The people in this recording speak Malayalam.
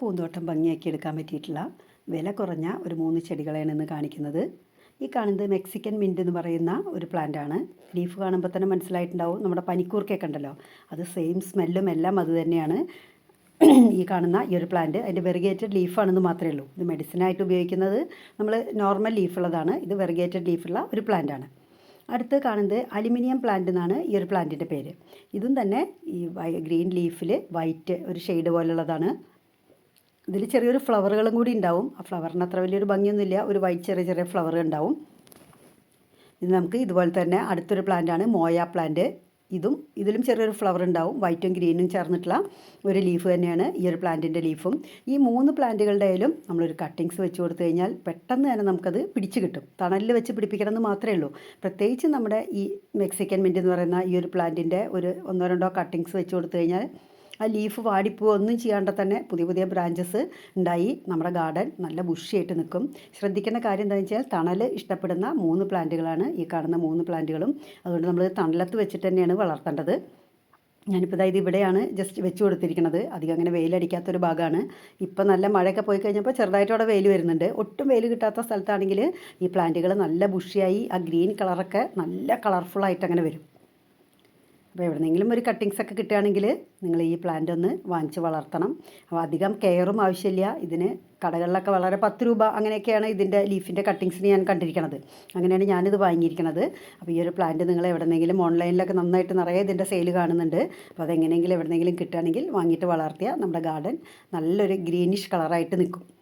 പൂന്തോട്ടം ഭംഗിയാക്കി എടുക്കാൻ പറ്റിയിട്ടുള്ള വില കുറഞ്ഞ ഒരു മൂന്ന് ചെടികളെയാണ് ഇന്ന് കാണിക്കുന്നത്. ഈ കാണുന്നത് മെക്സിക്കൻ മിന്റ് എന്ന് പറയുന്ന ഒരു പ്ലാന്റ് ആണ്. ലീഫ് കാണുമ്പോൾ തന്നെ മനസ്സിലായിട്ടുണ്ടാവും. നമ്മുടെ പനിക്കൂർക്കൊക്കെ ഉണ്ടല്ലോ. അത് സെയിം സ്മെല്ലും എല്ലാം അത് തന്നെയാണ്. ഈ കാണുന്ന ഈ ഒരു പ്ലാന്റ് അതിന്റെ വെറുഗേറ്റഡ് ലീഫാണെന്ന് മാത്രമേ ഉള്ളൂ. ഇത് മെഡിസിനായിട്ട് ഉപയോഗിക്കുന്നത് നമ്മൾ നോർമൽ ലീഫുള്ളതാണ് ഇത് വെറുഗേറ്റഡ് ലീഫുള്ള ഒരു പ്ലാന്റ് ആണ്. അടുത്ത് കാണുന്നത് അലുമിനിയം പ്ലാന്റ് എന്നാണ് ഈ ഒരു പ്ലാന്റിന്റെ പേര്. ഇതും തന്നെ ഈ ഗ്രീൻ ലീഫിൽ വൈറ്റ് ഒരു ഷെയ്ഡ് പോലുള്ളതാണ്. ഇതിൽ ചെറിയൊരു ഫ്ലവറുകളും കൂടി ഉണ്ടാവും. ആ ഫ്ലവറിന് അത്ര വലിയൊരു ഭംഗിയൊന്നുമില്ല. ഒരു വൈറ്റ് ചെറിയ ചെറിയ ഫ്ലവർ ഉണ്ടാവും. ഇത് നമുക്ക് ഇതുപോലെ തന്നെ അടുത്തൊരു പ്ലാന്റ് ആണ് മോയ പ്ലാന്റ് ഇതും ഇതിലും ചെറിയൊരു ഫ്ലവർ ഉണ്ടാവും. വൈറ്റും ഗ്രീനും ചേർന്നിട്ടുള്ള ഒരു ലീഫ് തന്നെയാണ് ഈ ഒരു പ്ലാന്റിന്റെ ലീഫും ഈ മൂന്ന് പ്ലാന്റുകളുടെ ആയാലും നമ്മളൊരു കട്ടിങ്സ് വെച്ച് കൊടുത്തു കഴിഞ്ഞാൽ പെട്ടെന്ന് തന്നെ നമുക്കത് പിടിച്ച് കിട്ടും. തണലിൽ വെച്ച് പിടിപ്പിക്കണം എന്ന് മാത്രമേ ഉള്ളൂ. പ്രത്യേകിച്ച് നമ്മുടെ ഈ മെക്സിക്കൻ മിന്റ് എന്ന് പറയുന്ന ഈ ഒരു പ്ലാന്റിന്റെ ഒരു ഒന്നോ രണ്ടോ കട്ടിങ്സ് വെച്ച് കൊടുത്തു കഴിഞ്ഞാൽ ആ ലീഫ് വാടിപ്പോ ഒന്നും ചെയ്യാണ്ട തന്നെ പുതിയ പുതിയ ബ്രാഞ്ചസ് ഉണ്ടായി. നമ്മുടെ ഗാർഡൻ നല്ല ബുഷിയായിട്ട് നിൽക്കും. ശ്രദ്ധിക്കേണ്ട കാര്യം എന്താണെന്ന് വെച്ചാൽ തണൽ ഇഷ്ടപ്പെടുന്ന മൂന്ന് പ്ലാന്റുകളാണ് ഈ കാണുന്ന മൂന്ന് പ്ലാന്റുകളും. അതുകൊണ്ട് നമ്മൾ തണലത്ത് വെച്ചിട്ട് തന്നെയാണ് വളർത്തേണ്ടത്. ഞാനിപ്പോൾ ഇതായത് ഇവിടെയാണ് ജസ്റ്റ് വെച്ച് കൊടുത്തിരിക്കുന്നത്. അധികം അങ്ങനെ വെയിലടിക്കാത്തൊരു ഭാഗമാണ്. ഇപ്പം നല്ല മഴയൊക്കെ പോയി കഴിഞ്ഞപ്പോൾ ചെറുതായിട്ട് അവിടെ വെയിൽ വരുന്നുണ്ട്. ഒട്ടും വെയിൽ കിട്ടാത്ത സ്ഥലത്താണെങ്കിൽ ഈ പ്ലാന്റുകൾ നല്ല ബുഷിയായി ആ ഗ്രീൻ കളറൊക്കെ നല്ല കളർഫുള്ളായിട്ട് അങ്ങനെ വരും. അപ്പോൾ എവിടെന്നെങ്കിലും ഒരു കട്ടിങ്സ് ഒക്കെ കിട്ടുകയാണെങ്കിൽ നിങ്ങൾ ഈ പ്ലാന്റ് ഒന്ന് വാങ്ങിച്ച് വളർത്തണം. അപ്പോൾ അധികം കെയറും ആവശ്യമില്ല. ഇതിന് കടകളിലൊക്കെ വളരെ പത്ത് രൂപ അങ്ങനെയൊക്കെയാണ് ഇതിന്റെ ലീഫിന്റെ കട്ടിങ്സിന് ഞാൻ കണ്ടിരിക്കണത്. അങ്ങനെയാണ് ഞാനിത് വാങ്ങിയിരിക്കണത്. അപ്പോൾ ഈ ഒരു പ്ലാന്റ് നിങ്ങൾ എവിടെന്നെങ്കിലും ഓൺലൈനിലൊക്കെ നന്നായിട്ട് നിറയെ ഇതിന്റെ സെയിൽ കാണുന്നുണ്ട്. അപ്പോൾ അതെങ്ങനെയെങ്കിലും എവിടെന്നെങ്കിലും കിട്ടുകയാണെങ്കിൽ വാങ്ങിയിട്ട് വളർത്തിയാൽ നമ്മുടെ ഗാർഡൻ നല്ലൊരു ഗ്രീനിഷ് കളറായിട്ട് നിൽക്കും.